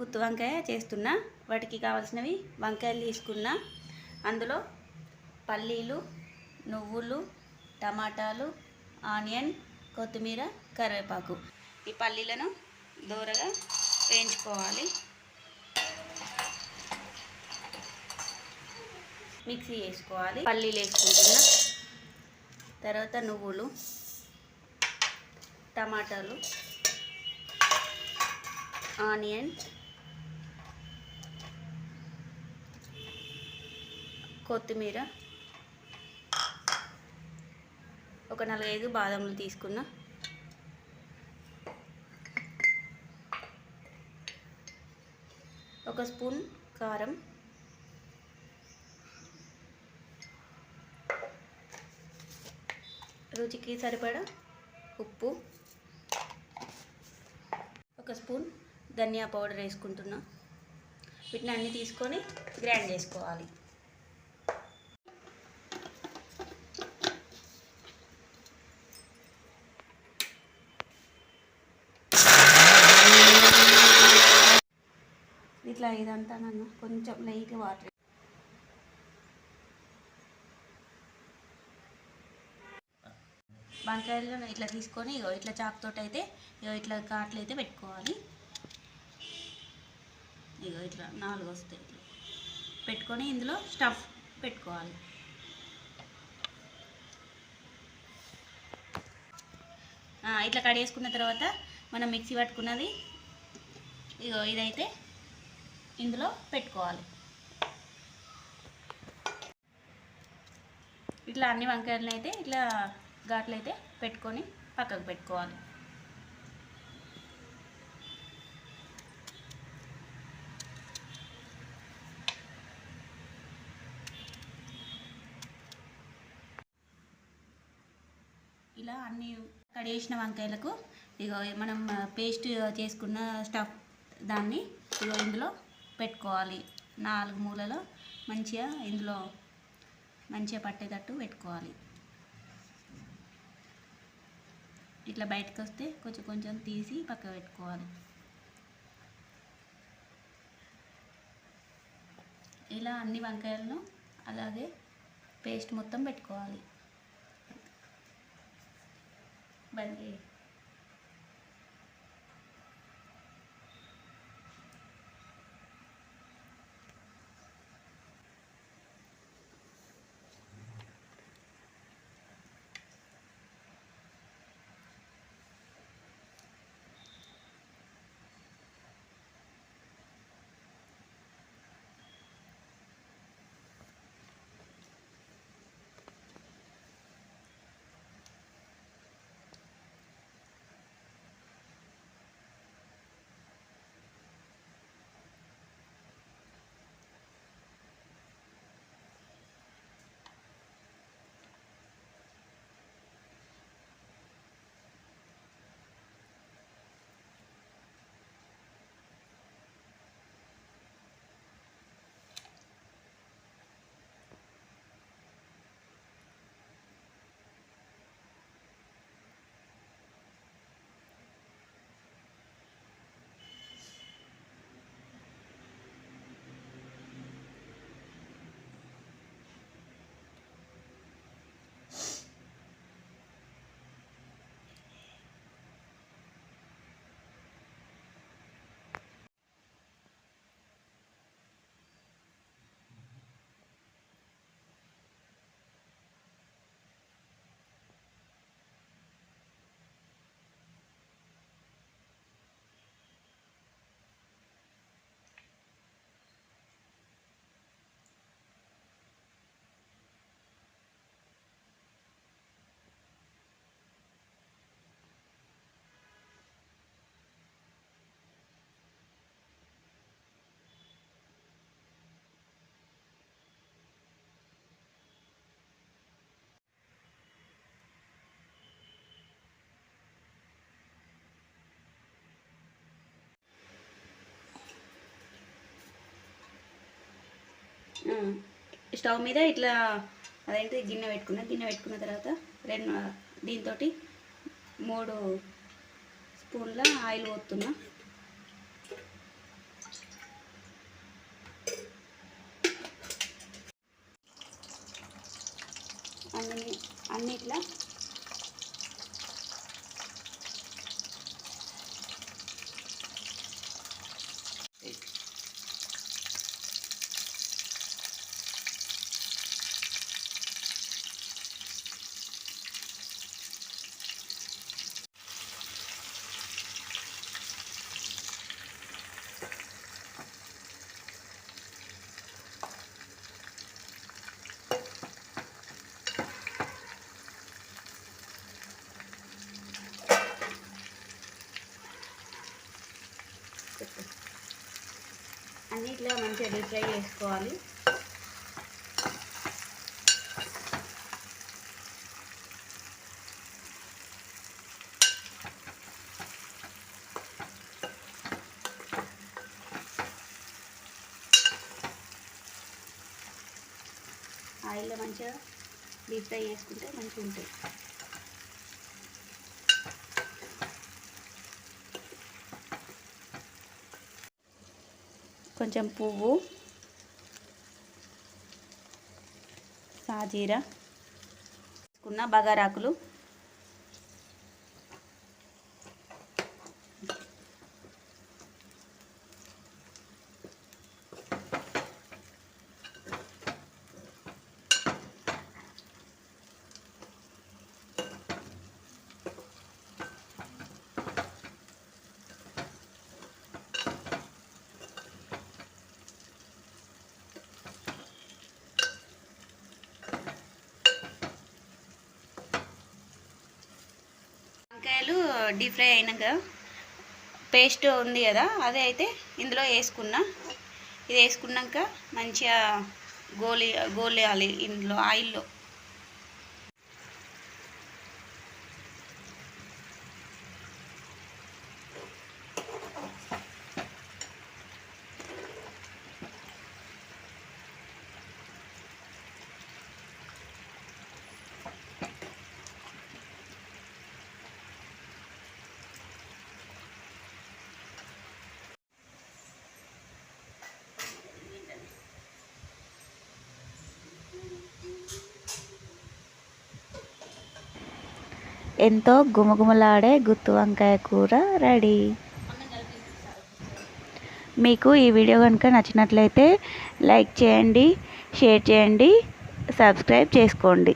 గుత్తు వంకాయ చేస్తున్నా. వాటికి కావాల్సినవి వంకాయలు తీసుకున్నా. అందులో పల్లీలు నువ్వులు టమాటాలు ఆనియన్ కొత్తిమీర కరివేపాకు. ఈ పల్లీలను దూరగా వేయించుకోవాలి. మిక్సీ వేసుకోవాలి. పల్లీలు వేసుకుంటున్నా. తర్వాత నువ్వులు టమాటాలు ఆనియన్ కొత్తిమీర. ఒక నలగైదు బాదంలు తీసుకున్నా. ఒక స్పూన్ కారం. రుచికి సరిపడా ఉప్పు. ఒక స్పూన్ ధనియా పౌడర్ వేసుకుంటున్నా. వీటిని అన్నీ తీసుకొని గ్రైండ్ చేసుకోవాలి. ఇట్లా ఇదంతా నన్ను కొంచెం లైట్గా వాటర్ వంకాయలను ఇట్లా తీసుకొని ఇగో ఇట్లా చాకుతోటి అయితే ఇగో ఇట్లా కాట్లు అయితే పెట్టుకోవాలి. ఇగో ఇట్లా నాలుగు వస్తాయి ఇట్లా. పెట్టుకొని ఇందులో స్టఫ్ పెట్టుకోవాలి. ఇట్లా కడిగేసుకున్న తర్వాత మనం మిక్సీ పట్టుకున్నది ఇగో ఇదైతే ఇందులో పెట్టుకోవాలి. ఇట్లా అన్ని వంకాయలను అయితే ఇట్లా ఘాట్లు అయితే పెట్టుకొని పక్కకు పెట్టుకోవాలి. ఇలా అన్ని కడిగేసిన వంకాయలకు ఇక మనం పేస్ట్ చేసుకున్న స్టఫ్ దాన్ని ఇగో ఇందులో పెట్టుకోవాలి. నాలుగు మూలలో మంచిగా ఇందులో మంచిగా పట్టేటట్టు పెట్టుకోవాలి. ఇట్లా బయటకు వస్తే కొంచెం కొంచెం తీసి పక్క పెట్టుకోవాలి. ఇలా అన్ని వంకాయలను అలాగే పేస్ట్ మొత్తం పెట్టుకోవాలి. బండి స్టవ్ మీద ఇట్లా అదేంటిది గిన్నె పెట్టుకున్నా గిన్నె పెట్టుకున్న తర్వాత రెండు దీంతో మూడు స్పూన్ల ఆయిల్ పోతున్నా. అన్ని అన్నిట్లా ఇట్లా అన్నిట్లో మంచిగా డీప్ ఫ్రై చేసుకోవాలి. ఆయిల్లో మంచిగా డీప్ ఫ్రై చేసుకుంటే మంచిగా ఉంటాయి కొంచెం పువ్వు సాజీరా తీసుకున్న బగారాకులు. వంకాయలు డీప్ ఫ్రై అయినాక పేస్ట్ ఉంది కదా అదే అయితే ఇందులో వేసుకున్నా. ఇది వేసుకున్నాక మంచిగా గోలి గోలేయాలి ఇందులో ఆయిల్లో. ఎంతో గుమగుమలాడే గుత్తి వంకాయ కూర రెడీ. మీకు ఈ వీడియో కనుక నచ్చినట్లయితే లైక్ చేయండి షేర్ చేయండి సబ్స్క్రైబ్ చేసుకోండి.